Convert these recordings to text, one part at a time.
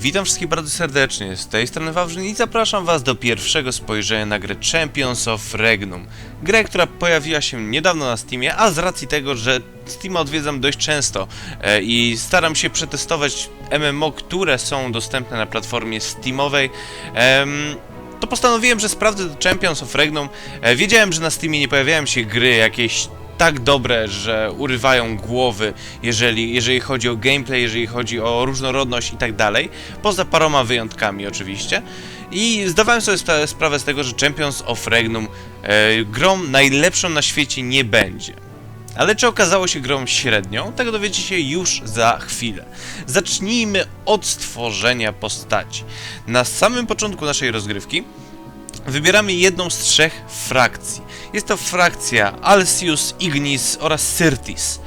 Witam wszystkich bardzo serdecznie, z tej strony Wawrzyn i zapraszam was do pierwszego spojrzenia na grę Champions of Regnum. Grę, która pojawiła się niedawno na Steamie, a z racji tego, że Steam odwiedzam dość często e, i staram się przetestować MMO, które są dostępne na platformie Steamowej, to postanowiłem, że sprawdzę Champions of Regnum. E, wiedziałem, że na Steamie nie pojawiają się gry jakieś tak dobre, że urywają głowy, jeżeli, jeżeli chodzi o gameplay, jeżeli chodzi o różnorodność i tak dalej. Poza paroma wyjątkami oczywiście. I zdawałem sobie spra- sprawę z tego, że Champions of Regnum e, grą najlepszą na świecie nie będzie. Ale czy okazało się grą średnią? Tego dowiecie się już za chwilę. Zacznijmy od stworzenia postaci. Na samym początku naszej rozgrywki wybieramy jedną z trzech frakcji. Jest to frakcja Alcius, Ignis oraz Syrtis.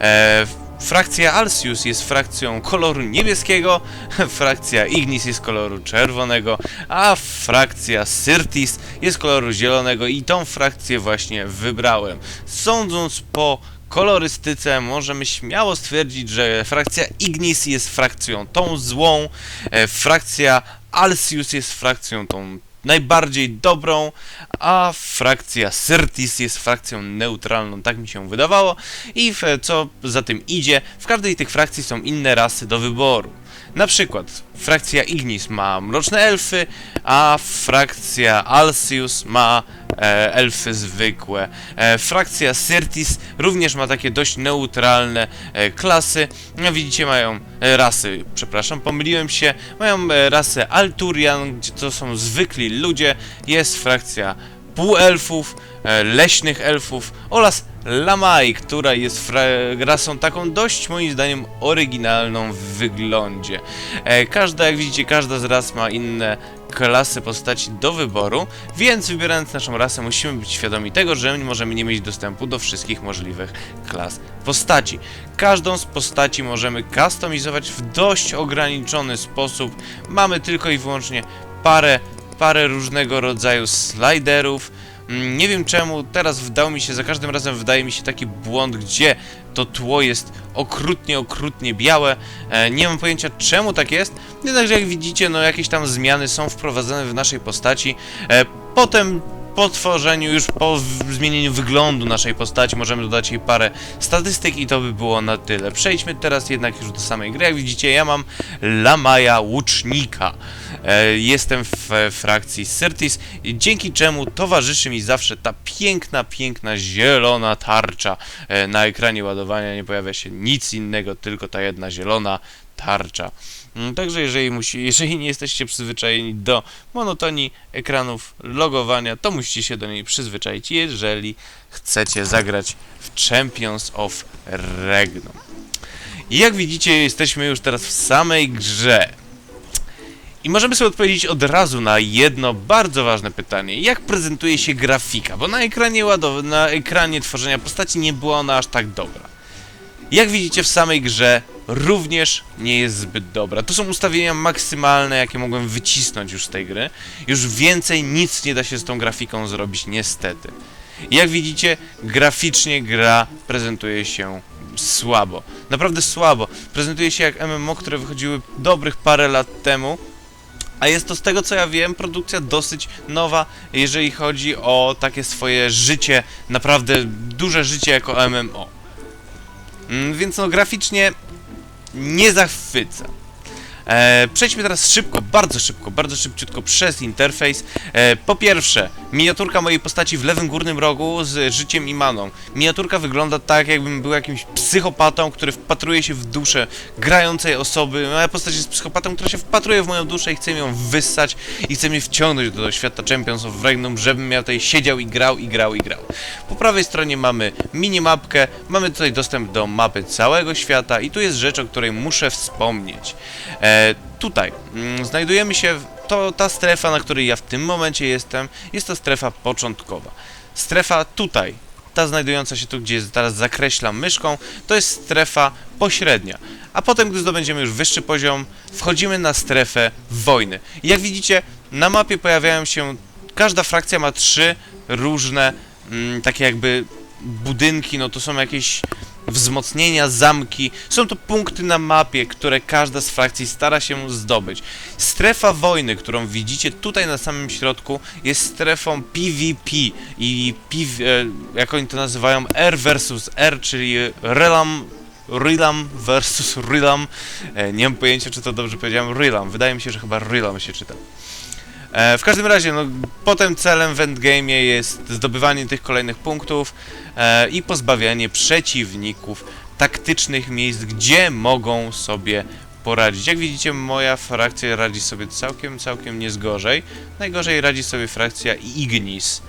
E, frakcja Alcius jest frakcją koloru niebieskiego, frakcja Ignis jest koloru czerwonego, a frakcja Syrtis jest koloru zielonego i tą frakcję właśnie wybrałem. Sądząc po kolorystyce możemy śmiało stwierdzić, że frakcja Ignis jest frakcją tą złą, e, frakcja Alcius jest frakcją tą najbardziej dobrą, a frakcja Syrtis jest frakcją neutralną, tak mi się wydawało. I w, co za tym idzie, w każdej tych frakcji są inne rasy do wyboru. Na przykład frakcja Ignis ma mroczne elfy, a frakcja Alcius ma e, elfy zwykłe. E, frakcja Syrtis również ma takie dość neutralne e, klasy. No, widzicie, mają e, rasy, przepraszam, pomyliłem się. Mają e, rasę Alturian, gdzie to są zwykli ludzie. Jest frakcja półelfów, e, leśnych elfów oraz Lamai, która jest rasą taką dość moim zdaniem oryginalną w wyglądzie. E, każda, jak widzicie, każda z ras ma inne klasy postaci do wyboru, więc wybierając naszą rasę musimy być świadomi tego, że możemy nie mieć dostępu do wszystkich możliwych klas postaci. Każdą z postaci możemy customizować w dość ograniczony sposób. Mamy tylko i wyłącznie parę, parę różnego rodzaju sliderów. Mm, Nie wiem czemu, teraz wdał mi się, za każdym razem wydaje mi się taki błąd, gdzie to tło jest okrutnie, okrutnie białe. E, nie mam pojęcia czemu tak jest, jednakże jak widzicie, no jakieś tam zmiany są wprowadzone w naszej postaci. E, potem po tworzeniu, już po zmienieniu wyglądu naszej postaci możemy dodać jej parę statystyk i to by było na tyle. Przejdźmy teraz jednak już do samej gry. Jak widzicie, ja mam Lamaja Łucznika. E, jestem w frakcji Syrtis, dzięki czemu towarzyszy mi zawsze ta piękna, piękna zielona tarcza e, na ekranie ładowania. Nie pojawia się nic innego, tylko ta jedna zielona tarcza. Mm, Także jeżeli, musi, jeżeli nie jesteście przyzwyczajeni do monotonii ekranów logowania, to musicie się do niej przyzwyczaić, jeżeli chcecie zagrać w Champions of Regnum. I jak widzicie, jesteśmy już teraz w samej grze. I możemy sobie odpowiedzieć od razu na jedno bardzo ważne pytanie. Jak prezentuje się grafika? Bo na ekranie ładow- na ekranie tworzenia postaci nie była ona aż tak dobra. Jak widzicie w samej grze również nie jest zbyt dobra. To są ustawienia maksymalne, jakie mogłem wycisnąć już z tej gry. Już więcej nic nie da się z tą grafiką zrobić, niestety. Jak widzicie, graficznie gra prezentuje się słabo. Naprawdę słabo. Prezentuje się jak MMO, które wychodziły dobrych parę lat temu. A jest to z tego co ja wiem, produkcja dosyć nowa, jeżeli chodzi o takie swoje życie, naprawdę duże życie jako MMO. Mm, Więc no graficznie nie zachwyca. E, przejdźmy teraz szybko, bardzo szybko, bardzo szybciutko przez interfejs. E, po pierwsze, miniaturka mojej postaci w lewym górnym rogu z życiem i maną. Miniaturka wygląda tak, jakbym był jakimś psychopatą, który wpatruje się w duszę grającej osoby. Moja postać jest psychopatą, która się wpatruje w moją duszę i chce ją wyssać i chce mnie wciągnąć do świata Champions of Regnum, żebym ja tutaj siedział i grał, i grał, i grał. Po prawej stronie mamy minimapkę, mamy tutaj dostęp do mapy całego świata i tu jest rzecz, o której muszę wspomnieć. E, tutaj mm, znajdujemy się, w- to ta strefa, na której ja w tym momencie jestem, jest to strefa początkowa. Strefa tutaj, ta znajdująca się tu, gdzie teraz zakreślam myszką, to jest strefa pośrednia. A potem, gdy zdobędziemy już wyższy poziom, wchodzimy na strefę wojny. Jak widzicie, na mapie pojawiają się, każda frakcja ma trzy różne, mm, takie jakby budynki, no to są jakieś wzmocnienia, zamki. Są to punkty na mapie, które każda z frakcji stara się zdobyć. Strefa wojny, którą widzicie tutaj na samym środku, jest strefą PvP i PV, e, jak oni to nazywają, R versus R, czyli Relam Rilam versus Rilam. E, nie mam pojęcia, czy to dobrze powiedziałem. Rilam. Wydaje mi się, że chyba Rilam się czyta. E, w każdym razie, no, potem celem w endgame'ie jest zdobywanie tych kolejnych punktów e, i pozbawianie przeciwników taktycznych miejsc, gdzie mogą sobie poradzić. Jak widzicie, moja frakcja radzi sobie całkiem, całkiem nie z gorzej. Najgorzej radzi sobie frakcja Ignis.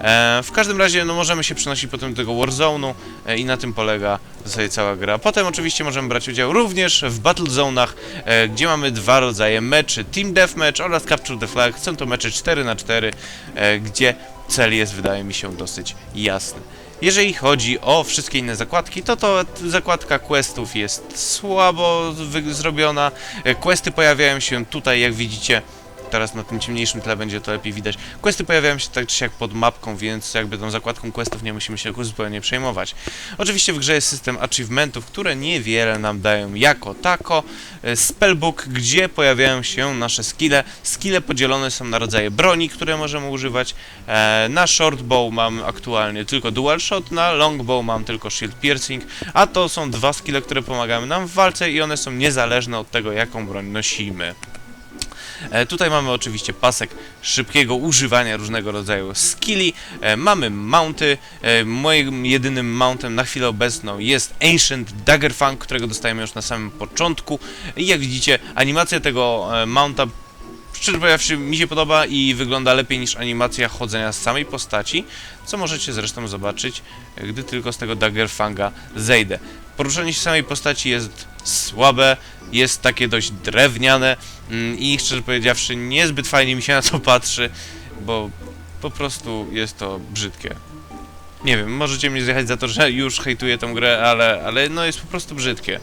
E, w każdym razie, no możemy się przenosić potem do tego Warzone'u e, i na tym polega zasadzie cała gra. Potem oczywiście możemy brać udział również w Battlezone'ach, e, gdzie mamy dwa rodzaje meczy, Team Deathmatch oraz Capture the Flag. Są to mecze 4 na 4 e, gdzie cel jest, wydaje mi się, dosyć jasny. Jeżeli chodzi o wszystkie inne zakładki, to to zakładka questów jest słabo zrobiona. E, Questy pojawiają się tutaj, jak widzicie. Teraz na tym ciemniejszym tle będzie to lepiej widać. Questy pojawiają się tak czy siak pod mapką, więc jakby tą zakładką questów nie musimy się zupełnie przejmować. Oczywiście w grze jest system achievementów, które niewiele nam dają jako tako. E, Spellbook, gdzie pojawiają się nasze skille. Skille podzielone są na rodzaje broni, które możemy używać. E, na shortbow mam aktualnie tylko dual shot, na longbow mam tylko shield piercing, a to są dwa skille, które pomagają nam w walce i one są niezależne od tego, jaką broń nosimy. E, tutaj mamy oczywiście pasek szybkiego używania różnego rodzaju skilli. E, mamy mounty. E, moim jedynym mountem na chwilę obecną jest Ancient Dagger Fang, którego dostajemy już na samym początku. I jak widzicie, animacja tego mounta szczerze powiedziawszy mi się podoba i wygląda lepiej niż animacja chodzenia z samej postaci, co możecie zresztą zobaczyć, gdy tylko z tego Daggerfanga zejdę. Poruszanie się samej postaci jest słabe, jest takie dość drewniane i szczerze powiedziawszy niezbyt fajnie mi się na to patrzy, bo po prostu jest to brzydkie. Nie wiem, możecie mnie zjechać za to, że już hejtuję tę grę, ale, ale no jest po prostu brzydkie.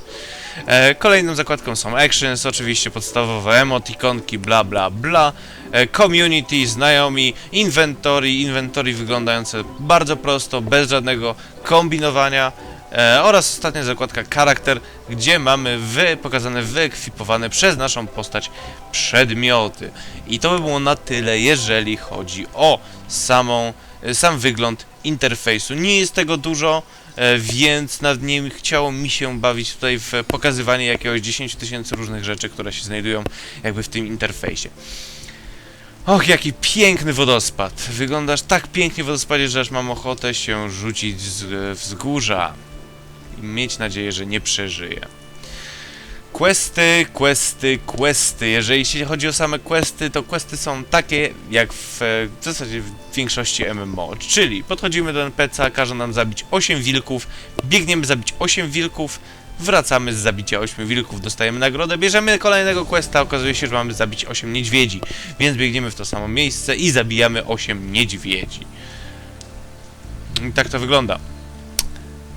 E, kolejną zakładką są actions, oczywiście podstawowe emotikonki, bla bla bla. E, community, znajomi, inventory, inventory wyglądające bardzo prosto, bez żadnego kombinowania. E, oraz ostatnia zakładka charakter, gdzie mamy wy, pokazane wyekwipowane przez naszą postać przedmioty. I to by było na tyle, jeżeli chodzi o samą, e, sam wygląd interfejsu. Nie jest tego dużo, e, więc nad nim chciało mi się bawić tutaj w pokazywanie jakiegoś 10 tysięcy różnych rzeczy, które się znajdują jakby w tym interfejsie. Och, jaki piękny wodospad. Wyglądasz tak pięknie w wodospadzie, że aż mam ochotę się rzucić z wzgórza i mieć nadzieję, że nie przeżyję. Questy, questy, questy. Jeżeli chodzi o same questy, to questy są takie jak w, e, w zasadzie w większości MMO. Czyli podchodzimy do NPC, każe nam zabić 8 wilków, biegniemy zabić 8 wilków, wracamy z zabicia 8 wilków, dostajemy nagrodę, bierzemy kolejnego questa, okazuje się, że mamy zabić 8 niedźwiedzi, więc biegniemy w to samo miejsce i zabijamy 8 niedźwiedzi. I tak to wygląda.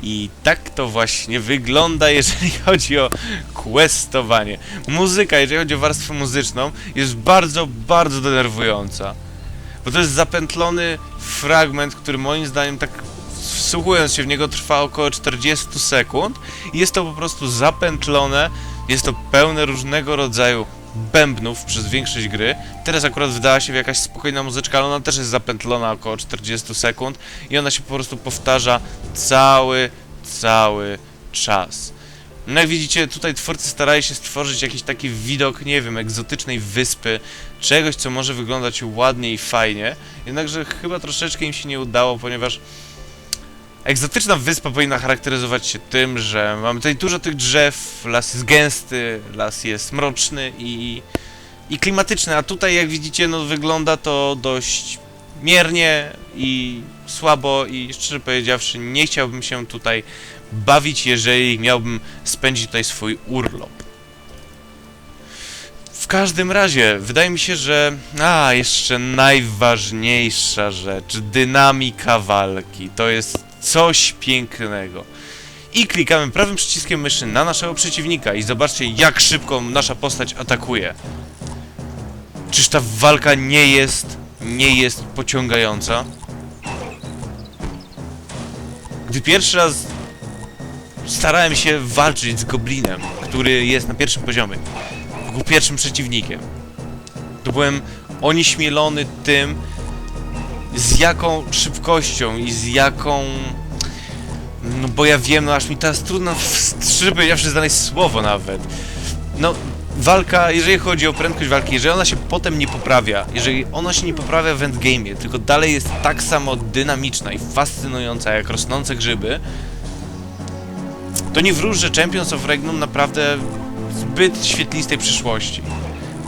I tak to właśnie wygląda, jeżeli chodzi o questowanie. Muzyka, jeżeli chodzi o warstwę muzyczną, jest bardzo, bardzo denerwująca. Bo to jest zapętlony fragment, który moim zdaniem tak wsłuchując się w niego trwa około 40 sekund i jest to po prostu zapętlone, jest to pełne różnego rodzaju bębnów przez większość gry. Teraz akurat wydała się w jakaś spokojna muzyczka, ale ona też jest zapętlona około 40 sekund i ona się po prostu powtarza cały, cały czas. No jak widzicie, tutaj twórcy starali się stworzyć jakiś taki widok, nie wiem, egzotycznej wyspy, czegoś, co może wyglądać ładnie i fajnie, jednakże chyba troszeczkę im się nie udało, ponieważ egzotyczna wyspa powinna charakteryzować się tym, że mamy tutaj dużo tych drzew, las jest gęsty, las jest mroczny i, i klimatyczny, a tutaj jak widzicie, no wygląda to dość miernie i słabo i szczerze powiedziawszy nie chciałbym się tutaj bawić, jeżeli miałbym spędzić tutaj swój urlop. W każdym razie, wydaje mi się, że... A, jeszcze najważniejsza rzecz. Dynamika walki. To jest coś pięknego. I klikamy prawym przyciskiem myszy na naszego przeciwnika i zobaczcie, jak szybko nasza postać atakuje. Czyż ta walka nie jest... nie jest pociągająca? Gdy pierwszy raz starałem się walczyć z goblinem, który jest na pierwszym poziomie. Był pierwszym przeciwnikiem. To byłem onieśmielony tym, z jaką szybkością i z jaką... No bo ja wiem, no aż mi teraz trudno wstrzymać, ja znaleźć słowo nawet. No, walka, jeżeli chodzi o prędkość walki, jeżeli ona się potem nie poprawia, jeżeli ona się nie poprawia w endgame'ie, tylko dalej jest tak samo dynamiczna i fascynująca jak rosnące grzyby, to nie wróż, że Champions of Regnum naprawdę zbyt świetlistej przyszłości.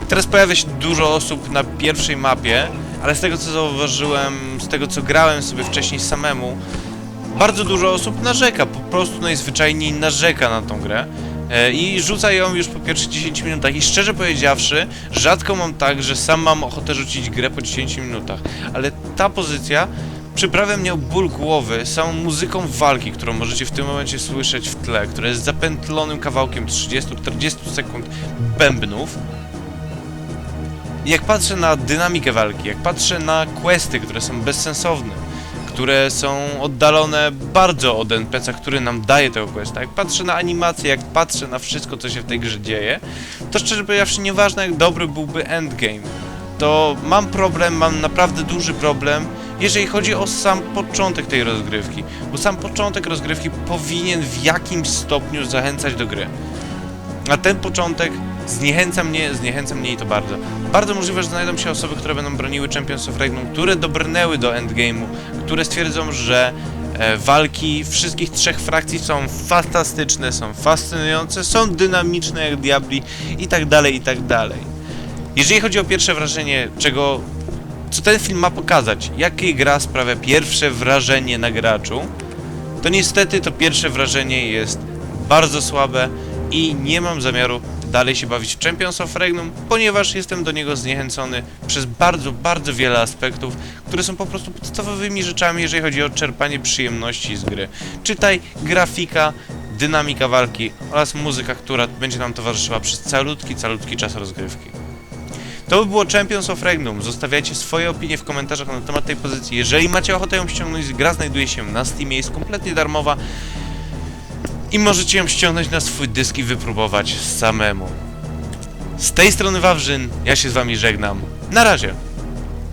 Teraz pojawia się dużo osób na pierwszej mapie, ale z tego co zauważyłem, z tego co grałem sobie wcześniej samemu, bardzo dużo osób narzeka, po prostu najzwyczajniej narzeka na tą grę i rzuca ją już po pierwszych 10 minutach i szczerze powiedziawszy, rzadko mam tak, że sam mam ochotę rzucić grę po 10 minutach, ale ta pozycja przyprawia mnie o ból głowy samą muzyką walki, którą możecie w tym momencie słyszeć w tle, która jest zapętlonym kawałkiem 30-40 sekund bębnów. Jak patrzę na dynamikę walki, jak patrzę na questy, które są bezsensowne, które są oddalone bardzo od NPC, który nam daje tego questa, jak patrzę na animację, jak patrzę na wszystko, co się w tej grze dzieje, to szczerze powiedziawszy, nieważne jak dobry byłby endgame, to mam problem, mam naprawdę duży problem, jeżeli chodzi o sam początek tej rozgrywki, bo sam początek rozgrywki powinien w jakimś stopniu zachęcać do gry. A ten początek zniechęca mnie, zniechęca mnie i to bardzo. Bardzo możliwe, że znajdą się osoby, które będą broniły Champions of Regnum, które dobrnęły do endgame'u, które stwierdzą, że e, walki wszystkich trzech frakcji są fantastyczne, są fascynujące, są dynamiczne jak diabli i tak dalej, i tak dalej. Jeżeli chodzi o pierwsze wrażenie, czego co ten film ma pokazać, jakie gra sprawia pierwsze wrażenie na graczu, to niestety to pierwsze wrażenie jest bardzo słabe i nie mam zamiaru dalej się bawić w Champions of Regnum, ponieważ jestem do niego zniechęcony przez bardzo, bardzo wiele aspektów, które są po prostu podstawowymi rzeczami, jeżeli chodzi o czerpanie przyjemności z gry. Czytaj grafika, dynamika walki oraz muzyka, która będzie nam towarzyszyła przez calutki, calutki czas rozgrywki. To by było Champions of Regnum. Zostawiajcie swoje opinie w komentarzach na temat tej pozycji. Jeżeli macie ochotę ją ściągnąć, gra znajduje się na Steamie, jest kompletnie darmowa i możecie ją ściągnąć na swój dysk i wypróbować samemu. Z tej strony Wawrzyn, ja się z wami żegnam. Na razie!